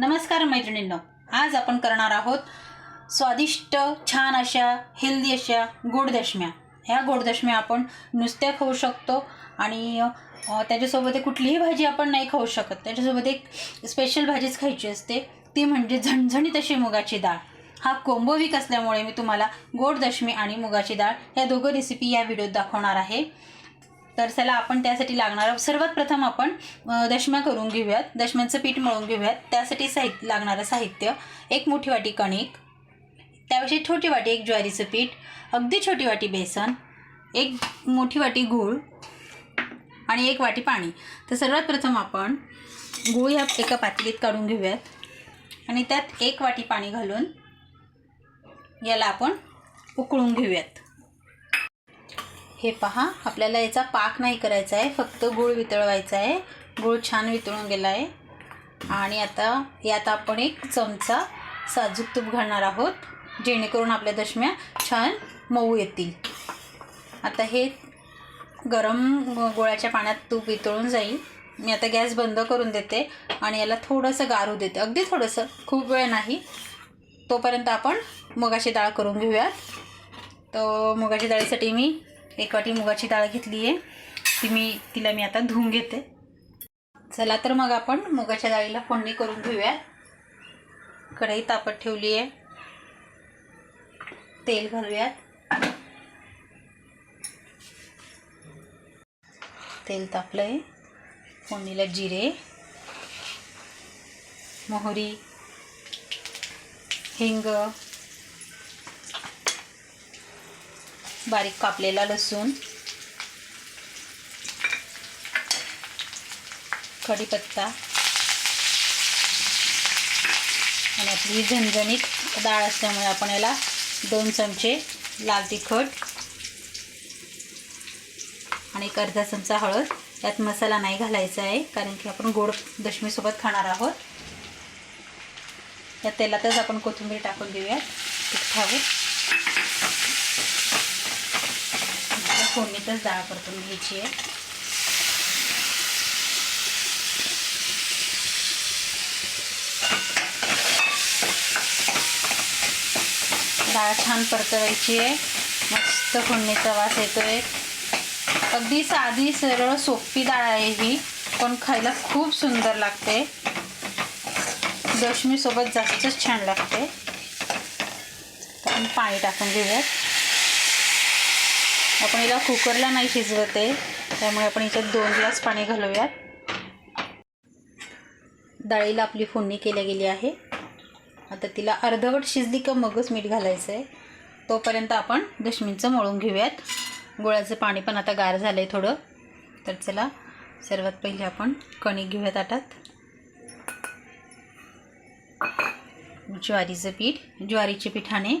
नमस्कार मैत्रिणींनो. आज आपण करणार आहोत स्वादिष्ट छान अशा हेल्दी अशा गोडदशम्या. ह्या गोडदशम्या आपण नुसत्या खाऊ शकतो आणि त्याच्यासोबत एक कुठलीही भाजी आपण नाही खाऊ शकत. त्याच्यासोबत एक स्पेशल भाजीच खायची असते. ती म्हणजे झणझणीत अशी मुगाची डाळ. हा कोंबो वीक असल्यामुळे मी तुम्हाला गोडदशमी आणि मुगाची डाळ ह्या दोघं रेसिपी या व्हिडिओत दाखवणार आहे. तर त्याला आपण त्यासाठी लागणारं सर्वात प्रथम आपण दशम्या करून घेऊयात. दशम्यांचं पीठ मळून घेऊयात. त्यासाठी साहित्य लागणारं साहित्य एक मोठी वाटी कणिक त्याविषयी छोटी वाटी एक ज्वारीचं पीठ अगदी छोटी वाटी बेसन एक मोठी वाटी गूळ आणि एक वाटी पाणी. तर सर्वात प्रथम आपण गूळ ह्या एका पातळीत काढून घेऊयात आणि त्यात एक वाटी पाणी घालून याला आपण उकळून घेऊयात. हे पहा आपल्याला याचा पाक नाही करायचा आहे फक्त गूळ वितळवायचा आहे. गूळ छान वितळून गेला आहे. आणि आता यात आपण एक चमचा साजूक तूप घालणार आहोत जेणेकरून आपल्या दशम्या छान मऊ येतील. आता हे गरम गोळ्याच्या पाण्यात तूप वितळून जाईल. मी आता गॅस बंद करून देते आणि याला थोडंसं गारू देते. अगदी थोडंसं खूप वेळ नाही. तोपर्यंत आपण मुगाची डाळ करून घेऊयात. तर मुगाच्या डाळीसाठी मी एक वाटी मुगाची डाळ घेतली आहे. ती मी तिला मी आता धुवून घेते. चला तर मग आपण मुगाच्या डाळीला फोडणी करून घेऊया. कढई तापत ठेवली आहे. तेल घालूयात. तेल तापलं आहे फोडणीला जिरे मोहरी हिंग बारीक कापलेला लसूण. कढीपत्ता. आणि आपली ही झणझणीत डाळ असल्यामुळे आपण याला दोन चमचे लाल तिखट आणि एक अर्धा चमचा हळद. यात मसाला नाही घालायचा आहे कारण की आपण गोड दशमीसोबत खाणार आहोत. या तेलातच आपण कोथिंबीर टाकून देऊयात. तिखटावर फोडणीतच डाळ परतून घ्यायची आहे. डाळ छान परतवायची आहे. मस्त फोडणीचा वास येतोय. अगदी साधी सरळ सोपी डाळ आहे ही पण खायला खूप सुंदर लागते. दशमीसोबत जास्तच छान लागते. आपण पाणी टाकून घेऊयात. आपण हिला कुकरला नाही शिजवत आहे त्यामुळे आपण याच्यात दोन ग्लास पाणी घालूयात. डाळीला आपली फोडणी केल्या गेली आहे. आता तिला अर्धवट शिजली का मगच मीठ घालायचं आहे तोपर्यंत आपण दशमींचं मळून घेऊयात. गुळाचं पाणी पण आता गार झालं आहे थोडं. तर चला सर्वात पहिले आपण कणिक घेऊयात आटात. ज्वारीचं पीठ. ज्वारीच्या पिठाने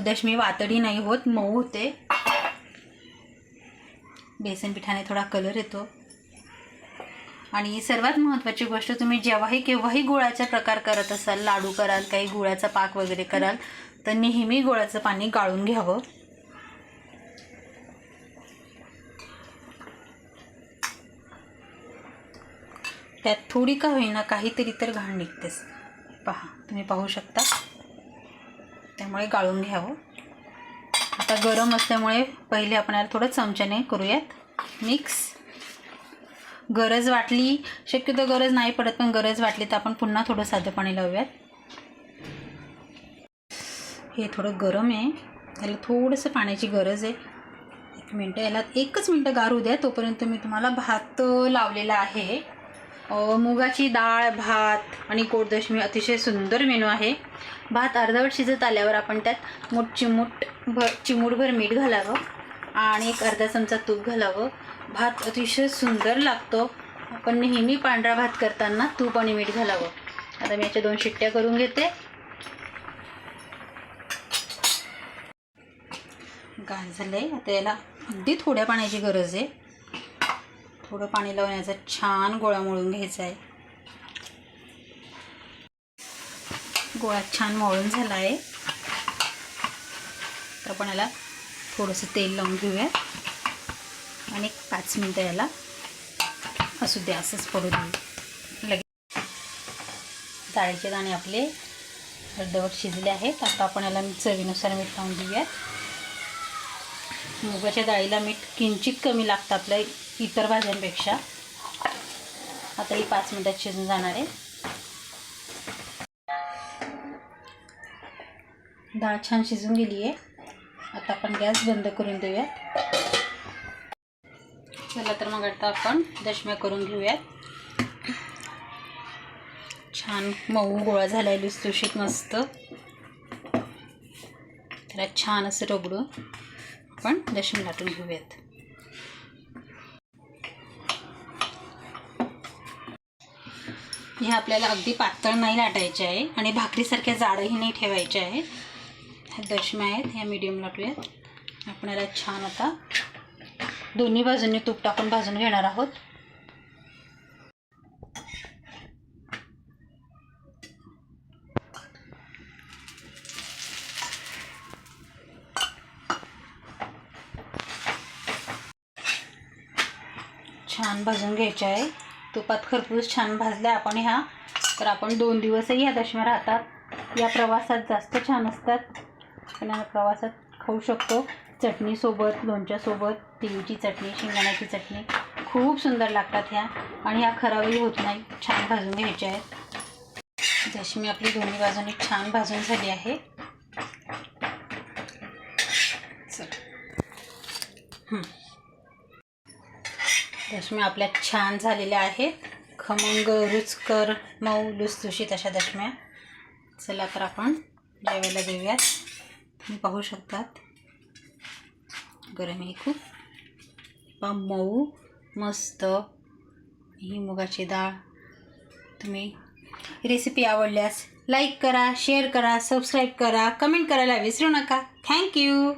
दशमी वातडी नाही होत मऊ होते. बेसन पिठाने थोडा कलर येतो. आणि सर्वात महत्त्वाची गोष्ट तुम्ही जेव्हाही केव्हाही गुळाचा प्रकार करत असाल लाडू कराल काही गुळाचा पाक वगैरे कराल तर नेहमी गुळाचं पाणी गाळून घ्यावं. त्यात थोडी का होईना काहीतरी तर घाण निघतेच. पहा तुम्ही पाहू शकता. त्यामुळे गाळून घ्यावं. आता गरम असल्यामुळे पहिले आपण याला थोडं चमच्याने करूयात. मिक्स गरज वाटली शक्यतो गरज नाही पडत पण गरज वाटली तर आपण पुन्हा थोडं साधं पाणी लावूयात. हे थोडं गरम आहे. याला थोडंसं पाण्याची गरज आहे. एक मिनटं याला एकच मिनटं गारू द्या तोपर्यंत मी तुम्हाला भात लावलेला आहे. मुगाची डाळ भात आणि कोडदशमी अतिशय सुंदर मेनू आहे. भात अर्धवट शिजत आल्यावर आपण त्यात मूठ चिमूट भर चिमूटभर मीठ घालावं आणि एक अर्धा चमचा तूप घालावं. भात अतिशय सुंदर लागतो. आपण नेहमी पांढरा भात करताना तूप आणि मीठ घालावं. आता मी याच्या दोन शिट्ट्या करून घेते. गाण झालं आहे आता याला अगदी थोड्या पाण्याची गरज आहे. थोडं पाणी लावून याचा छान गोळा मळून घ्यायचा आहे. गोळा छान मळून झाला आहे तर आपण याला थोडंसं तेल लावून घेऊया. आणि पाच मिनटं याला असू द्या असंच पडू देऊ लगेच. डाळीचे दाणे आपले अर्धवट शिजले आहेत. आता आपण याला चवीनुसार मीठ लावून देऊया मुगाच्या डाळीला मीठ किंचित कमी लागतं आपल्या इतर भाज्यांपेक्षा. आता ही पाच मिनटात शिजून जाणार आहे. डाळ छान शिजून गेली आहे. आता आपण गॅस बंद करून देऊयात. चला तर मग आता आपण दशम्या करून घेऊयात. छान मऊ गोळा झाला आहे लुसलुशीत मस्त. त्याला छान असं रगडून आपण दशमी लाटून घेऊयात. हे आपल्याला अगदी पातळ नाही लाटायचे आहे आणि भाकरीसारख्या जाडही नाही ठेवायचे आहे. ह्या दशम्या आहेत ह्या मीडियम लाटूयात आपण याला छान आता दोन्ही बाजूंनी तूप टाकून भाजून घेणार आहोत. छान भाजून घ्यायचे आहे. तुपात खरपूस छान भाजल्या आपण ह्या. तर आपण दोन दिवसही ह्या दशम्या राहतात. या प्रवासात जास्त छान असतात. आपण प्रवासात खाऊ शकतो. चटणीसोबत लोणच्यासोबत तिळीची चटणी शेंगदाण्याची चटणी. खूप सुंदर लागतात ह्या. आणि ह्या खराबही होत नाही. छान भाजून घ्यायच्या आहेत. दशमी आपली दोन्ही बाजूने छान भाजून झाली आहे. चल. दशम्या आपल्या छान झालेल्या आहेत. खमंग रुचकर मऊ लुसलुशीत अशा दशम्या. चला तर आपण जेवायला देऊयात. तुम्ही पाहू शकतात. गरम आहे खूप. पा मऊ मस्त. ही मुगाची डाळ. तुम्ही रेसिपी आवडल्यास लाईक करा शेअर करा सबस्क्राईब करा कमेंट करायला विसरू नका. थँक्यू